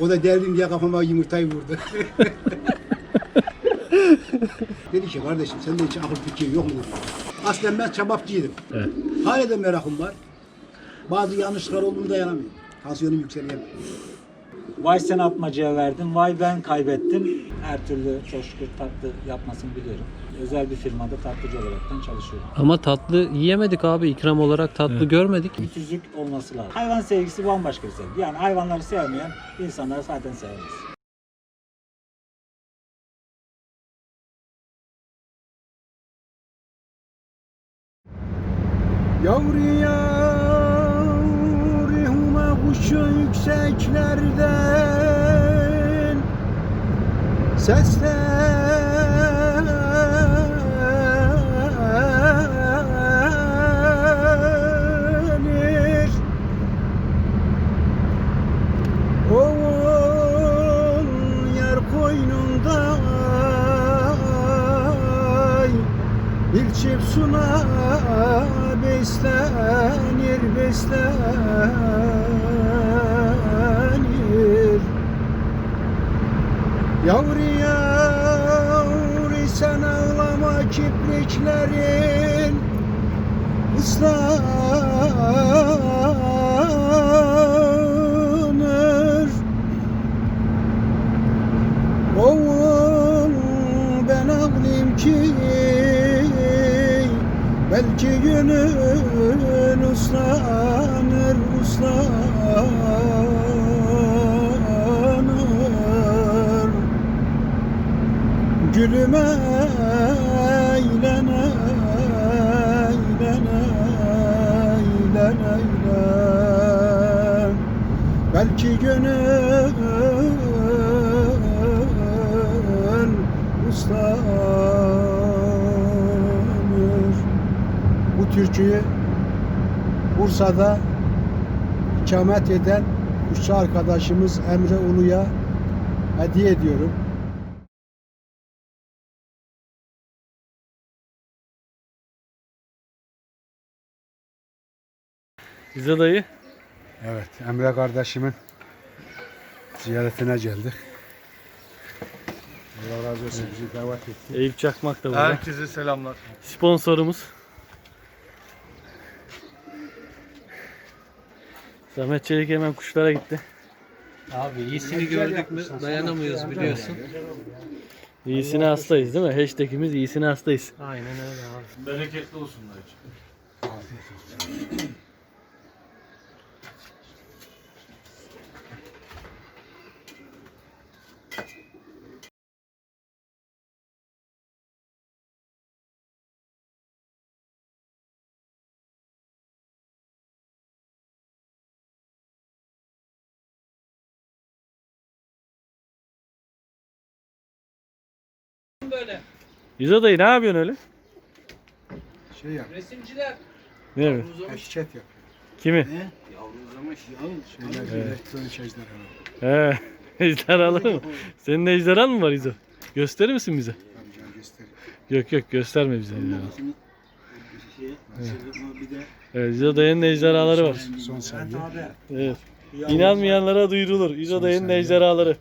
O da deldim diye kafama yumurtayı vurdu. dedi ki kardeşim sende hiç akıl fikir yok mu dedi. Aslen ben çabapçıydım. Evet. Hala da merakım var. Bazı yanlışlıklar olduğunu dayanamıyorum. Tansiyonum yükseliyor. Vay sen atmacaya verdin, vay ben kaybettim. Her türlü çok şükür tatlı yapmasını biliyorum. Özel bir firmada tatlıcı olaraktan çalışıyorum. Ama tatlı yiyemedik abi. ikram olarak tatlı görmedik. Bütüzlük olması lazım. Hayvan sevgisi bambaşka bir sevgi. Yani hayvanları sevmeyen insanları zaten sevmez. Yavru yavrihuma kuşu yükseklerden seslenir çift suna beslenir beslenir. Yavru yavru sen ağlama kipriklerin. Islanır Belki günün uslanır uslanır. Gülüm eğlen eğlen eğlen eğlen Belki gönül Türküyü Bursa'da ikamet eden kuşçu arkadaşımız Emre Ulu'ya hediye ediyorum. Bize dayı. Evet, Emre kardeşimin ziyaretine geldik. Allah razı olsun bizi davet etti. Eyüp Çakmak da burada. Herkese selamlar. Sponsorumuz. Zahmet Çelik hemen kuşlara gitti. Abi iyisini gördük mü dayanamıyoruz biliyorsun. İyisine hastayız değil mi? Hashtagimiz iyisine hastayız. Aynen öyle abi. Bereketli olsun dayıcım. Yüze dayı ne yapıyorsun öyle? Şey yap, Resimciler. Ne yapıyorsun? eşket yap. Kimi? Şeyler, elektronik şeyler. He. Ejderhalı mı? Senin ejderhan mı var İzo? Gösterir misin bize? Amcam göster. Yok yok gösterme bize ejderhalı. Bir de Evet İzo dayının ejderhaları var. son seviye. Evet. İnanmayanlara duyurulur. İzo dayının ejderhaları.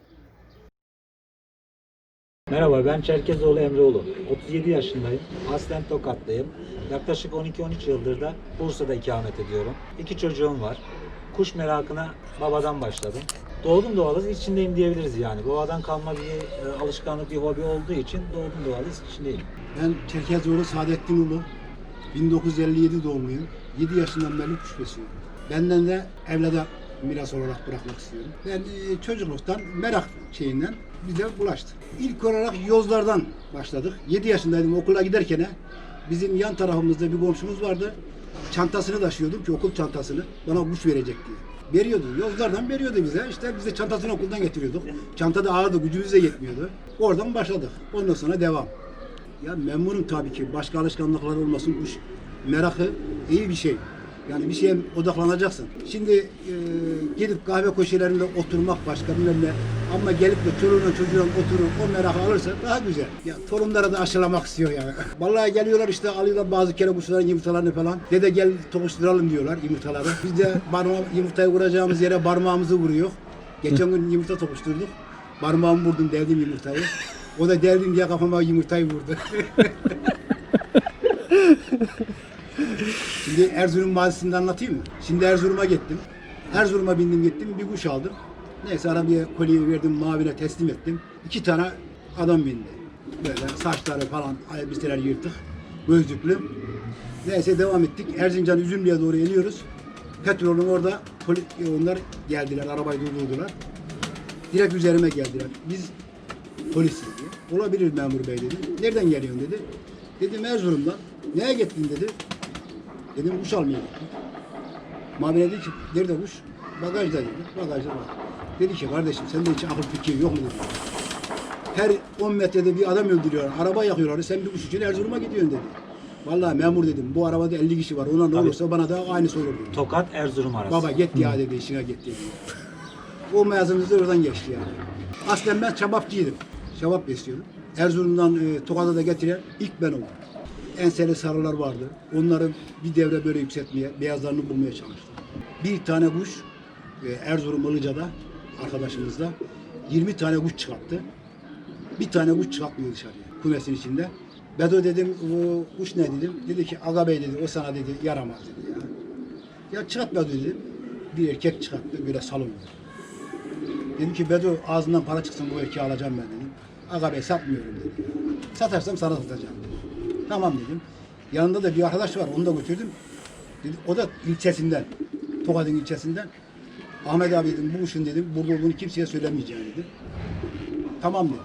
Merhaba ben Çerkezoğlu Emreoğlu. 37 yaşındayım. Aslen Tokatlıyım. Yaklaşık 12-13 yıldır da Bursa'da ikamet ediyorum. İki çocuğum var. Kuş merakına babadan başladım. Doğdum doğalı içindeyim diyebiliriz yani. Babadan kalma bir e, alışkanlık, bir hobi olduğu için doğdum doğalı içindeyim. Ben Çerkezoğlu Saadettin Ulu. 1957 doğumluyum. 7 yaşından beri kuş besliyorum. Benden de evlada miras olarak bırakmak istiyorum. Ben e, çocukluktan merak şeyinden bize bulaştı. İlk olarak yozlardan başladık. 7 yaşındaydım okula giderken bizim yan tarafımızda bir komşumuz vardı. Çantasını taşıyordum ki okul çantasını bana kuş verecek diye. Veriyordu. Yozlardan veriyordu bize. İşte biz de çantasını okuldan getiriyorduk. Çanta da ağırdı, gücümüz de yetmiyordu. Oradan başladık. Ondan sonra devam. Ya memnunum tabii ki. Başka alışkanlıklar olmasın. Kuş merakı iyi bir şey. Yani bir şeye odaklanacaksın. Şimdi e, gidip kahve köşelerinde oturmak başka bilmem. Ama gelip de çoluğuna çocuğuna oturup o merakı alırsa daha güzel. Ya torunlara da aşılamak istiyor yani. Vallahi geliyorlar işte alıyorlar bazı kere kuşların yumurtalarını falan. Dede gel tokuşturalım diyorlar yumurtaları. Biz de parma, yumurtayı vuracağımız yere parmağımızı vuruyor. Geçen gün yumurta tokuşturduk. Parmağımı vurdum deldim yumurtayı. O da deldim diye kafama yumurtayı vurdu. Şimdi Erzurum mazisini de anlatayım mı? Şimdi Erzurum'a gittim. Erzurum'a bindim gittim bir kuş aldım. Neyse arabaya kolyeyi verdim mavine teslim ettim. İki tane adam bindi. Böyle saçları falan elbiseler yırtık. Gözlüklü. Neyse devam ettik. Erzincan Üzümlü'ye doğru iniyoruz. Petrolün orada poli- onlar geldiler. Arabayı durdurdular. Direkt üzerime geldiler. Biz polisiz diye. Olabilir memur bey dedi. Nereden geliyorsun dedi. Dedim Erzurum'dan. Neye gittin dedi. Dedim kuş almaya gittim. Mabine dedi ki nerede kuş? Bagajda dedi. Bagajda var. Dedi ki kardeşim sende hiç akıl fikir yok mu dedi. Her 10 metrede bir adam öldürüyor. Araba yakıyorlar. Sen bir kuş için Erzurum'a gidiyorsun dedi. Vallahi memur dedim. Bu arabada 50 kişi var. Ona ne Tabii. olursa bana da aynısı olur dedi. Tokat Erzurum arası. Baba git ya dedi işine git dedi. O mezunumuz da oradan geçti yani. Aslen ben çabapçıydım. Çabap besliyordum. Erzurum'dan e, Tokat'a da getiren ilk ben oldum. Enseli sarılar vardı. Onları bir devre böyle yükseltmeye, beyazlarını bulmaya çalıştım. Bir tane kuş e, Erzurum Ilıca'da arkadaşımızla 20 tane kuş çıkarttı. Bir tane kuş çıkartmıyor dışarıya kumesin içinde. Bedo dedim o kuş ne dedim. Dedi ki Aga Bey dedi o sana dedi yaramaz dedi ya. Ya çıkartma dedim. Bir erkek çıkarttı böyle salonda. Dedim ki Bedo ağzından para çıksın bu erkeği alacağım ben dedim. Aga Bey satmıyorum dedi. Satarsam sana satacağım. Tamam dedim. Yanında da bir arkadaş var onu da götürdüm. Dedi, o da ilçesinden. Tokat'ın ilçesinden. Ahmet abi dedim bu kuşun dedim burada olduğunu kimseye söylemeyeceğim dedim. Tamam dedi.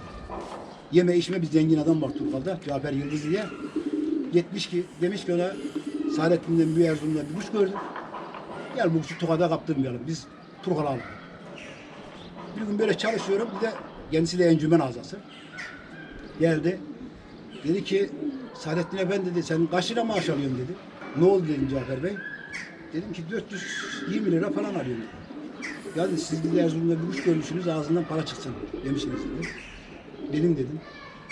Yeme içme bir zengin adam var Turkal'da. Cafer Yıldız diye. Gitmiş ki demiş ki ona Saadettin'den bir Erzurum'da bir kuş gördüm. Gel bu kuşu Tokat'a kaptırmayalım. Biz Turkal'a alalım. Bir gün böyle çalışıyorum. Bir de kendisi de encümen azası. Geldi. Dedi ki Saadettin Efendi dedi sen kaç lira maaş alıyorsun dedi. Ne oldu dedim Cafer Bey. Dedim ki 420 lira falan alıyorum dedi. Ya dedi siz dedi Erzurum'da bir kuş görmüşsünüz ağzından para çıksın demişsiniz dedi. Dedim dedim.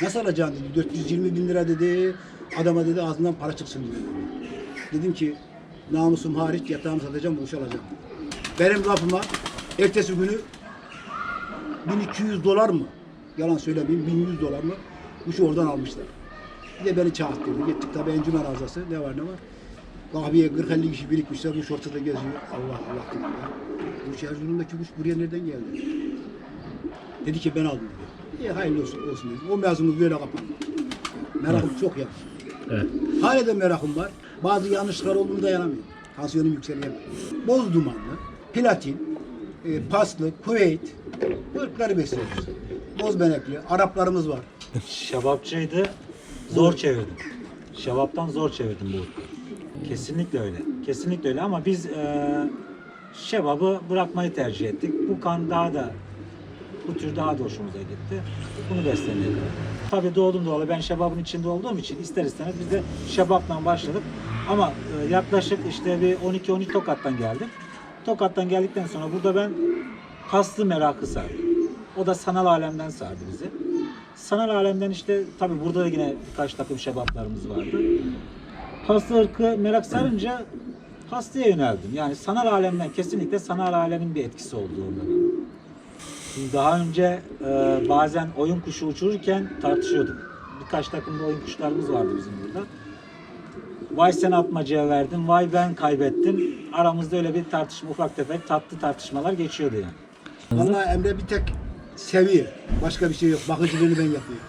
Nasıl alacaksın dedi. 420 bin lira dedi. Adama dedi ağzından para çıksın diyor. Dedim ki namusum hariç yatağımı satacağım, kuş alacağım. Benim lafıma ertesi günü 1200 dolar mı? Yalan söylemeyeyim 1100 dolar mı? Kuşu oradan almışlar. Bir de beni çağırttırdı. Gittik tabii encümen azası ne var ne var. Kahveye 40-50 kişi birikmişler. Kuş ortada geziyor. Allah Allah dedim ya. Kuş Erzurum'daki kuş buraya nereden geldi? Dedi ki ben aldım dedi. İyi hayırlı olsun, olsun dedim. O mezunumuz böyle kapandı. Merakım çok ya. Evet. Hala da merakım var. Bazı yanlışlıklar olduğunu dayanamıyorum. Tansiyonum yükseliyor. Boz dumanlı, platin, e, paslı, kuveyt, ırkları besliyoruz. Boz benekli, Araplarımız var. Şebapçıydı. Zor çevirdim. Şebaptan zor çevirdim bu. Kesinlikle öyle. Kesinlikle öyle ama biz e, şebabı bırakmayı tercih ettik. Bu kan daha da bu tür daha da hoşumuza gitti. Bunu beslemeyelim. Tabii doğdum doğalı ben şebabın içinde olduğum için ister istemez biz de şebapla başladık. Ama e, yaklaşık işte bir 12-13 Tokat'tan geldim. Tokat'tan geldikten sonra burada ben paslı merakı sardı. O da sanal alemden sardı bizi. Sanal alemden işte tabii burada da yine birkaç takım şebaplarımız vardı. Paslı ırkı merak sarınca pastaya yöneldim. Yani sanal alemden kesinlikle sanal alemin bir etkisi oldu orada. Şimdi daha önce e, bazen oyun kuşu uçururken tartışıyorduk. Birkaç takımda oyun kuşlarımız vardı bizim burada. Vay sen atmacaya verdin, vay ben kaybettim. Aramızda öyle bir tartışma, ufak tefek tatlı tartışmalar geçiyordu yani. Vallahi Emre bir tek seviyor. Başka bir şey yok. Bakıcılığını ben yapıyorum.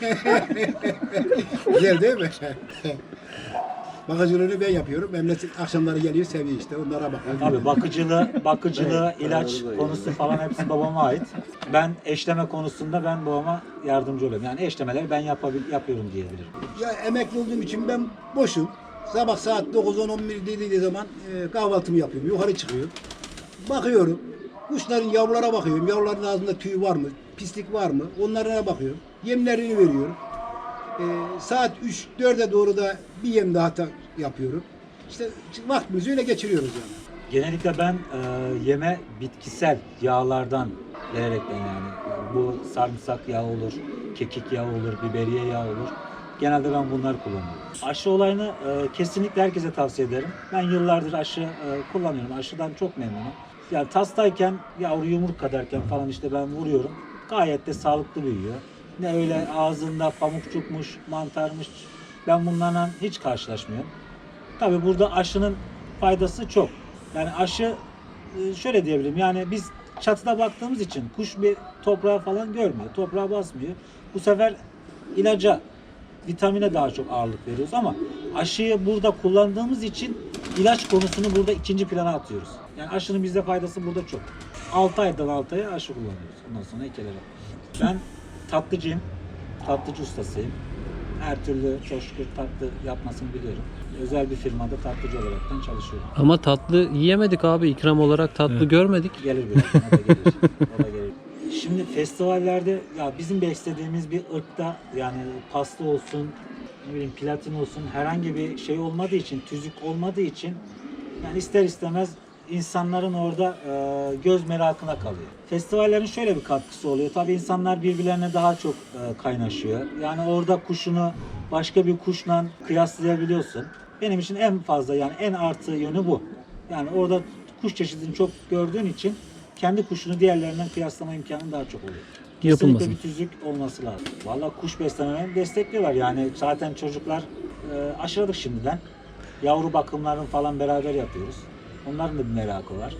Güzel değil mi? Bakıcılığını ben yapıyorum. Emre akşamları geliyor seviyor işte. Onlara bakıyor. Tabii bakıcılığı, bakıcılığı, ilaç konusu falan hepsi babama ait. Ben eşleme konusunda ben babama yardımcı oluyorum. Yani eşlemeleri ben yapabil, yapıyorum diyebilirim. Ya emekli olduğum için ben boşum. Sabah saat 9-10-11 dediği zaman e, kahvaltımı yapıyorum. Yukarı çıkıyorum. Bakıyorum. Kuşların yavrulara bakıyorum. Yavruların ağzında tüy var mı? Pislik var mı? Onlara bakıyorum. Yemlerini veriyorum. E, saat 3-4'e doğru da bir yem daha ta- yapıyorum. İşte vaktimizi öyle geçiriyoruz yani. Genellikle ben e, yeme bitkisel yağlardan vererekten yani bu sarımsak yağı olur, kekik yağı olur, biberiye yağı olur. Genelde ben bunları kullanıyorum. Aşı olayını e, kesinlikle herkese tavsiye ederim. Ben yıllardır aşı e, kullanıyorum. Aşıdan çok memnunum. Yani tastayken yavru yumruk kadarken falan işte ben vuruyorum. Gayet de sağlıklı büyüyor. Ne öyle ağzında pamukçukmuş, mantarmış. Ben bunlarla hiç karşılaşmıyorum. Tabii burada aşının faydası çok. Yani aşı e, şöyle diyebilirim. Yani biz çatıda baktığımız için kuş bir toprağa falan görmüyor. Toprağa basmıyor. Bu sefer ilaca, vitamine daha çok ağırlık veriyoruz ama aşıyı burada kullandığımız için ilaç konusunu burada ikinci plana atıyoruz. Yani aşının bizde faydası burada çok. 6 aydan 6 aya aşı kullanıyoruz. Ondan sonra ekelere. Ben tatlıcıyım. Tatlıcı ustasıyım. Her türlü çok şükür tatlı yapmasını biliyorum. Özel bir firmada tatlıcı olaraktan çalışıyorum. Ama tatlı yiyemedik abi. ikram olarak tatlı görmedik. Gelir birazdan, o da gelir. O da gelir. Şimdi festivallerde ya bizim beslediğimiz bir ırkta yani pasta olsun, ne bileyim platin olsun herhangi bir şey olmadığı için, tüzük olmadığı için yani ister istemez insanların orada e, göz merakına kalıyor. Festivallerin şöyle bir katkısı oluyor. Tabii insanlar birbirlerine daha çok e, kaynaşıyor. Yani orada kuşunu başka bir kuşla kıyaslayabiliyorsun. Benim için en fazla yani en artı yönü bu. Yani orada kuş çeşidini çok gördüğün için kendi kuşunu diğerlerinden kıyaslama imkanın daha çok oluyor. Yapılmasın. Kesinlikle bir tüzük olması lazım. Valla kuş beslemelerini destekliyorlar. Yani zaten çocuklar e, aşıladık şimdiden. Yavru bakımlarını falan beraber yapıyoruz. Onların da bir merakı var.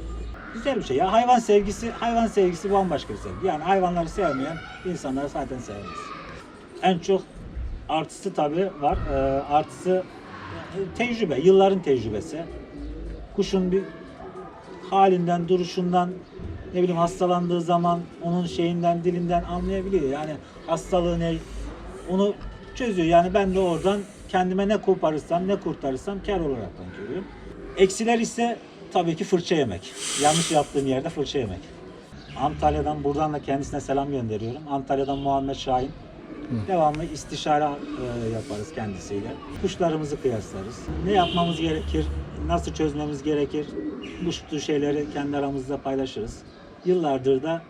Güzel bir şey ya. Hayvan sevgisi, hayvan sevgisi bambaşka bir sevgi. Yani hayvanları sevmeyen insanları zaten sevmez. En çok artısı tabii var. E, artısı e, tecrübe, yılların tecrübesi. Kuşun bir halinden, duruşundan, ne bileyim hastalandığı zaman onun şeyinden, dilinden anlayabiliyor. Yani hastalığı ne, onu çözüyor. Yani ben de oradan kendime ne koparırsam, ne kurtarırsam kar olarak görüyorum. Eksiler ise tabii ki fırça yemek. Yanlış yaptığım yerde fırça yemek. Antalya'dan buradan da kendisine selam gönderiyorum. Antalya'dan Muhammed Şahin. Devamlı istişare e, yaparız kendisiyle. Kuşlarımızı kıyaslarız. Ne yapmamız gerekir, nasıl çözmemiz gerekir, bu tür şeyleri kendi aramızda paylaşırız. Yıllardır da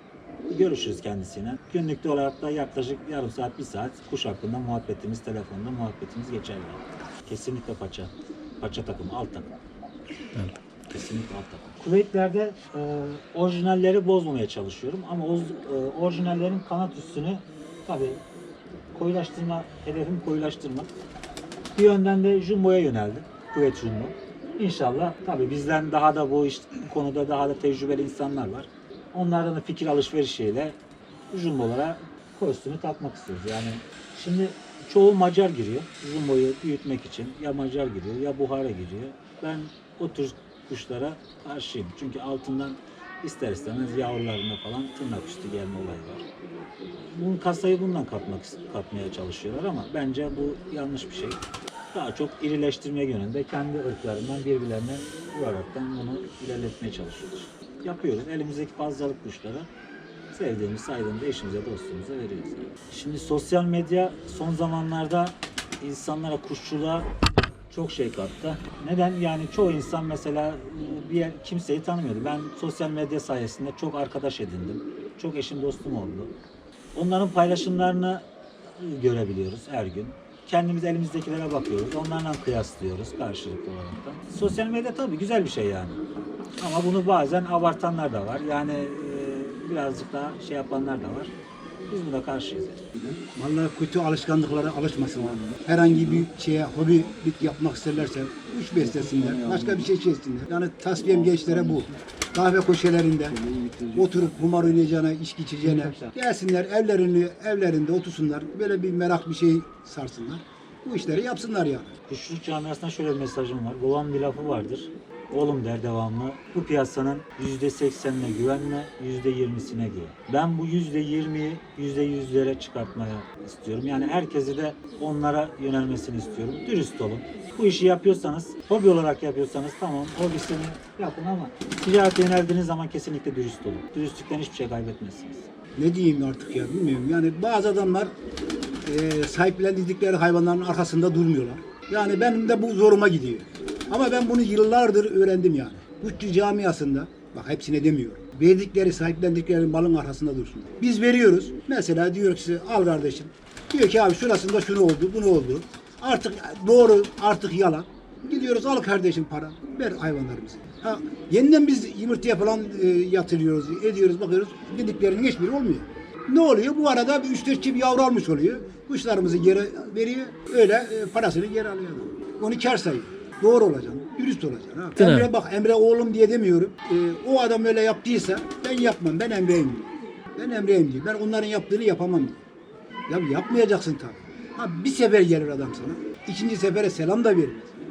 görüşürüz kendisiyle. Günlükte olarak da yaklaşık yarım saat, bir saat kuş hakkında muhabbetimiz, telefonda muhabbetimiz geçerli. Kesinlikle paça. Paça takımı, alt takım. Kesinlikle alt takım. E, orijinalleri bozmamaya çalışıyorum ama o, e, orijinallerin kanat üstünü tabii koyulaştırma, hedefim koyulaştırmak. Bir yönden de Jumbo'ya yöneldim. Kuvvet Jumbo. İnşallah tabii bizden daha da bu iş konuda daha da tecrübeli insanlar var. Onlardan da fikir alışverişiyle Jumbo'lara kostümü takmak istiyoruz. Yani şimdi çoğu Macar giriyor. Jumbo'yu büyütmek için ya Macar giriyor ya Buhara giriyor. Ben o tür kuşlara karşıyım. Çünkü altından ister istemez yavrularında falan tırnak üstü gelme olayı var. Bunun kasayı bundan katmak katmaya çalışıyorlar ama bence bu yanlış bir şey. Daha çok irileştirme yönünde kendi ırklarından birbirlerine vuraraktan bunu ilerletmeye çalışıyoruz. Yapıyoruz. Elimizdeki fazlalık kuşları sevdiğimiz, saydığımız eşimize, dostumuza veriyoruz. Şimdi sosyal medya son zamanlarda insanlara kuşçuluğa çok şey kattı. Neden? Yani çoğu insan mesela bir yer, kimseyi tanımıyordu. Ben sosyal medya sayesinde çok arkadaş edindim. Çok eşim dostum oldu. Onların paylaşımlarını görebiliyoruz her gün. Kendimiz elimizdekilere bakıyoruz. Onlarla kıyaslıyoruz karşılıklı olarak da. Sosyal medya tabii güzel bir şey yani. Ama bunu bazen abartanlar da var. Yani e, birazcık daha şey yapanlar da var. Biz buna karşıyız. Vallahi kötü alışkanlıklara alışmasınlar. Herhangi bir şeye hobi bit yapmak isterlerse kuş beslesinler. Başka bir şey çizsinler. Yani tasfiyem gençlere bu. Kahve köşelerinde oturup kumar oynayacağına, içki içeceğine gelsinler evlerini, evlerinde otursunlar. Böyle bir merak bir şey sarsınlar. Bu işleri yapsınlar yani. Kuşçuluk camiasına şöyle bir mesajım var. Babam bir lafı vardır. Oğlum der devamlı. Bu piyasanın %80'ine güvenme, %20'sine güven. Ben bu %20'yi %100'lere çıkartmaya istiyorum. Yani herkesi de onlara yönelmesini istiyorum. Dürüst olun. Bu işi yapıyorsanız, hobi olarak yapıyorsanız tamam hobisini yapın ama ticarete yöneldiğiniz zaman kesinlikle dürüst olun. Dürüstlükten hiçbir şey kaybetmezsiniz. Ne diyeyim artık ya bilmiyorum. Yani bazı adamlar e, sahiplendikleri hayvanların arkasında durmuyorlar. Yani benim de bu zoruma gidiyor. Ama ben bunu yıllardır öğrendim yani. Kuşçu camiasında, bak hepsine demiyorum. Verdikleri, sahiplendikleri malın arkasında dursun. Biz veriyoruz. Mesela diyor ki al kardeşim. Diyor ki abi şurasında şunu oldu, bunu oldu. Artık doğru, artık yalan. Gidiyoruz al kardeşim para. Ver hayvanlarımızı. Ha, yeniden biz yumurtaya falan e, yatırıyoruz, ediyoruz, bakıyoruz. Dediklerinin hiçbiri olmuyor. Ne oluyor? Bu arada bir 3-4 çift yavru almış oluyor. Kuşlarımızı geri veriyor. Öyle e, parasını geri alıyor. Onu kar sayıyor. Doğru olacaksın, dürüst olacaksın. Ha. Değil mi? Emre bak Emre oğlum diye demiyorum. E, o adam öyle yaptıysa ben yapmam. Ben Emre'yim diyor. Ben Emre'yim diyor. Ben onların yaptığını yapamam diyor. Ya yapmayacaksın tabii. Ha bir sefer gelir adam sana. İkinci sefere selam da vermez.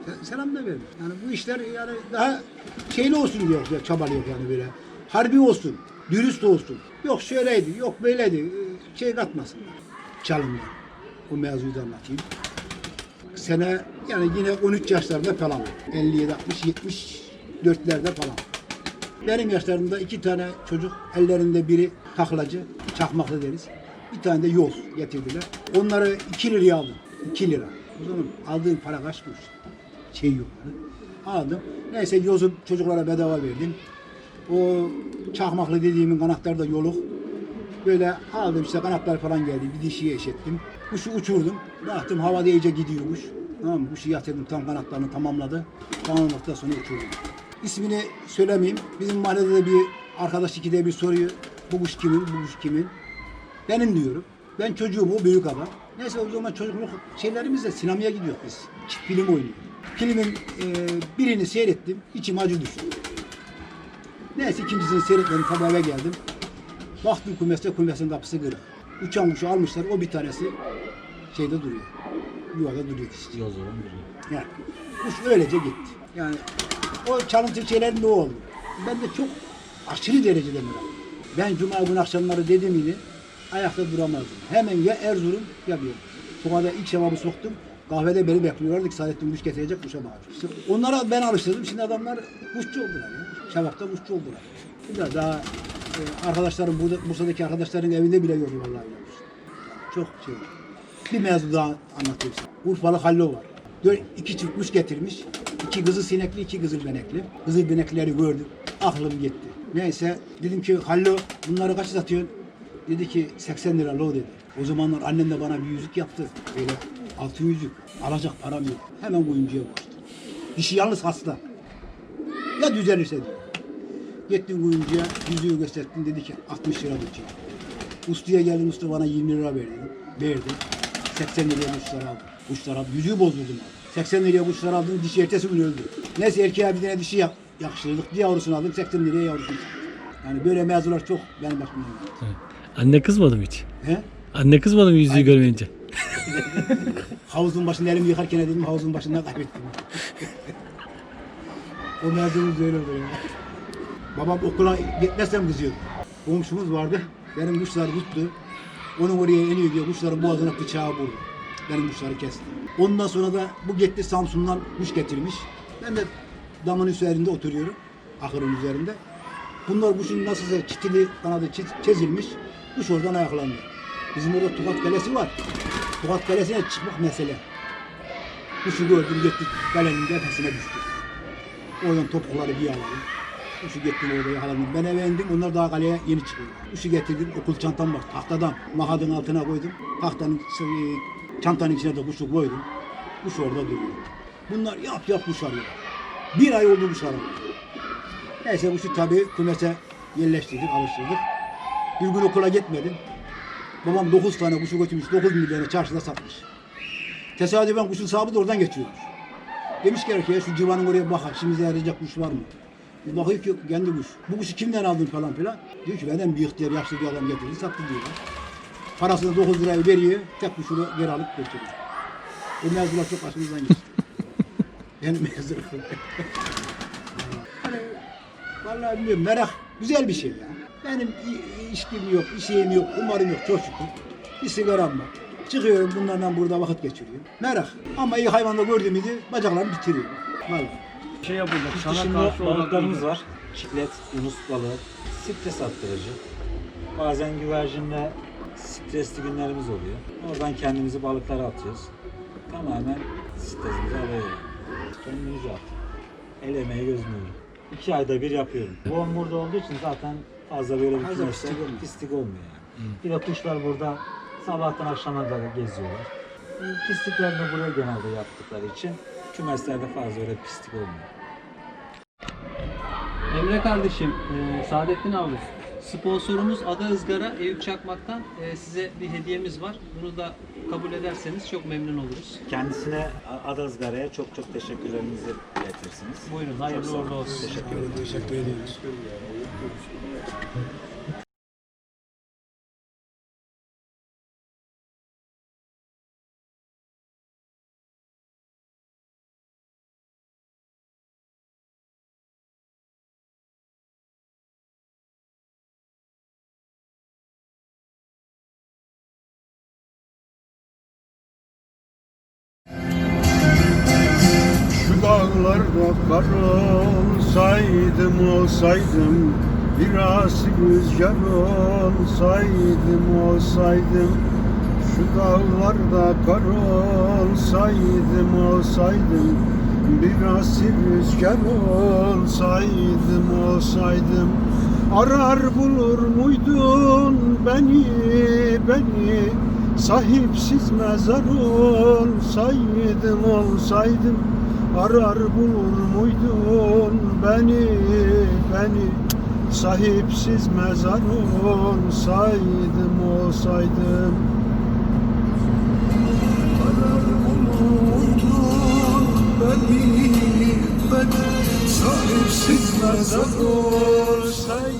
Se- Selam da vermez. Yani bu işler yani daha şeyli olsun diyor ya çabalıyor yani böyle. Harbi olsun, dürüst olsun. Yok şöyleydi, yok böyleydi. Ee, Şey katmasın. Çalınma. Bu mevzuyu da anlatayım. Sene yani yine 13 yaşlarında falan. 57, 60, 74'lerde falan. Benim yaşlarımda iki tane çocuk ellerinde biri taklacı, çakmaklı deriz. Bir tane de yol getirdiler. Onları 2 liraya aldım. 2 lira. O zaman aldığım para kaç kuruş? Şey yok. Aldım. Neyse yozu çocuklara bedava verdim. O çakmaklı dediğimin kanatları da yoluk. Böyle aldım işte kanatlar falan geldi. Bir dişiye eşettim. Kuşu uçurdum. Baktım havada iyice gidiyormuş. Tamam mı? Kuşu yatırdım tam kanatlarını tamamladı. Tamamladıktan sonra uçurdum. İsmini söylemeyeyim. Bizim mahallede de bir arkadaş ikide bir soruyor. Bu kuş kimin, bu kuş kimin? Benim diyorum. Ben çocuğum, o büyük adam. Neyse o zaman çocukluk şeylerimizle sinemaya gidiyoruz biz. Çift film oynuyor. Filmin e, birini seyrettim, içim acı düştü. Neyse ikincisini seyretmedim, tabi eve geldim. Baktım kumeste, kumesin kapısı kırık. Uçan kuşu almışlar, o bir tanesi şeyde duruyor. Yuvada duruyor işte. Yozurun duruyor. Yani kuş öylece gitti. Yani o çalıntı şeylerin ne oldu? Ben de çok aşırı derecede merak. Ben cuma günü akşamları dedim yine ayakta duramazdım. Hemen ya Erzurum ya bir. Sokada ilk cevabı soktum. Kahvede beni bekliyorlardı ki Saadettin kuş getirecek kuşa bakacak. İşte onlara ben alıştırdım. Şimdi adamlar kuşçu oldular ya. Şabak'ta kuşçu oldular. Bir de daha e, arkadaşlarım, burada, Bursa'daki arkadaşların evinde bile yok vallahi. Çok şey. Bir mevzu daha anlatayım size. Urfalı Hallo var. Dört, iki çift kuş getirmiş. İki kızı sinekli, iki kızıl benekli. Kızıl beneklileri gördüm. Aklım gitti. Neyse dedim ki Hallo bunları kaç satıyorsun? Dedi ki 80 lira lo dedi. O zamanlar annem de bana bir yüzük yaptı. Böyle altın yüzük. Alacak param yok. Hemen kuyumcuya koştum. Dişi yalnız hasta. Ya düzelirse diyor. Gittim kuyumcuya yüzüğü gösterdim dedi ki 60 lira tutacak. Ustaya geldim usta bana 20 lira verdi. Verdi. 80 liraya kuşlar aldım. Kuşlar aldım. Yüzüğü bozdurdum abi. 80 liraya kuşlar aldım. Dişi ertesi gün öldü. Neyse erkeğe bir tane dişi yak yakıştırdık. Bir yavrusunu aldım. 80 liraya yavrusunu. Yani böyle mevzular çok benim başımdan. Anne kızmadı mı hiç? He? Anne kızmadı mı yüzüğü görmeyince? Havuzun başında elimi yıkarken dedim havuzun başında kaybettim. o mevzumuz öyle oluyor. ya. Babam okula gitmezsem kızıyordu. Komşumuz vardı. Benim kuşlar tuttu. Onun oraya iniyor diye kuşların boğazına bıçağı vurdu. Benim kuşları kesti. Ondan sonra da bu gitti Samsun'dan kuş getirmiş. Ben de damın üzerinde oturuyorum. Ahırın üzerinde. Bunlar kuşun nasılsa çitili kanadı çiz- çizilmiş. Kuş oradan ayaklandı. Bizim orada Tukat Kalesi var. Tukat Kalesi'ne çıkmak mesele. Kuşu gördüm gittik kalenin tepesine düştü. Oradan topukları bir aldım. Kuşu gittim orada yakaladım. Ben eve indim onlar daha kaleye yeni çıkıyor. Kuşu getirdim okul çantam var tahtadan. Mahadın altına koydum. Tahtanın şey, çantanın içine de kuşu koydum. Kuş orada duruyor. Bunlar yap yap kuş arıyor. Bir ay oldu kuş arıyor. Neyse kuşu tabii kümese yerleştirdik, alıştırdık. Bir gün okula gitmedim. Babam 9 tane kuşu götürmüş, 9 milyona çarşıda satmış. Tesadüfen kuşun sahibi de oradan geçiyormuş. Demiş ki erkeğe şu civanın oraya bakar, şimdi bize yarayacak kuş var mı? Bir bakıyor ki kendi kuş. Bu kuşu kimden aldın falan filan. Diyor ki benden bir ihtiyar yaşlı bir adam getirdi, sattı diyorlar. Parasını 9 liraya veriyor, tek kuşunu geri alıp götürüyor. Bu mevzular çok başımızdan geçti. Benim mevzular. hani, vallahi bilmiyorum, merak güzel bir şey ya. Benim i- işkim yok, bir şeyim yok, umarım yok çok şükür. Bir sigaram var. Çıkıyorum bunlarla burada vakit geçiriyorum. Merak. Ama iyi hayvanda gördüğümüzde bacaklarımı bitiriyorum. Vallahi. Şey yapılacak. Sana karşı balıklarımız var. Çiklet, yunus balığı, stres attırıcı. Bazen güvercinle stresli günlerimiz oluyor. Oradan kendimizi balıklara atıyoruz. Tamamen stresimizi alıyor. Kendimizi at. El emeği göz nuru. İki ayda bir yapıyorum. Bu burada olduğu için zaten fazla böyle bir Fazla pislik olmuyor. pislik olmuyor yani. Bir de kuşlar burada sabahtan akşama kadar geziyorlar. Pisliklerini buraya genelde yaptıkları için kümeslerde fazla öyle pislik olmuyor. Emre kardeşim, e, Saadettin abi. Sponsorumuz Ada Izgara Eyüp Çakmak'tan e, size bir hediyemiz var. Bunu da kabul ederseniz çok memnun oluruz. Kendisine Ada Izgara'ya çok çok teşekkürlerinizi iletirsiniz. Buyurun, hayırlı uğurlu olsun. Teşekkür ederim. Teşekkür ediyoruz. Şu dağlarda kar olsaydım olsaydım Biraz rüzgar olsaydım olsaydım. Şu dağlarda kar olsaydım olsaydım Biraz rüzgar olsaydım olsaydım. Arar bulur muydun beni beni? Sahipsiz mezar olsaydım olsaydım Arar bulur muydun beni beni? Sahipsiz mezar olsaydım olsaydım. Arar bulur muydun beni beni? Sahipsiz mezar olsaydım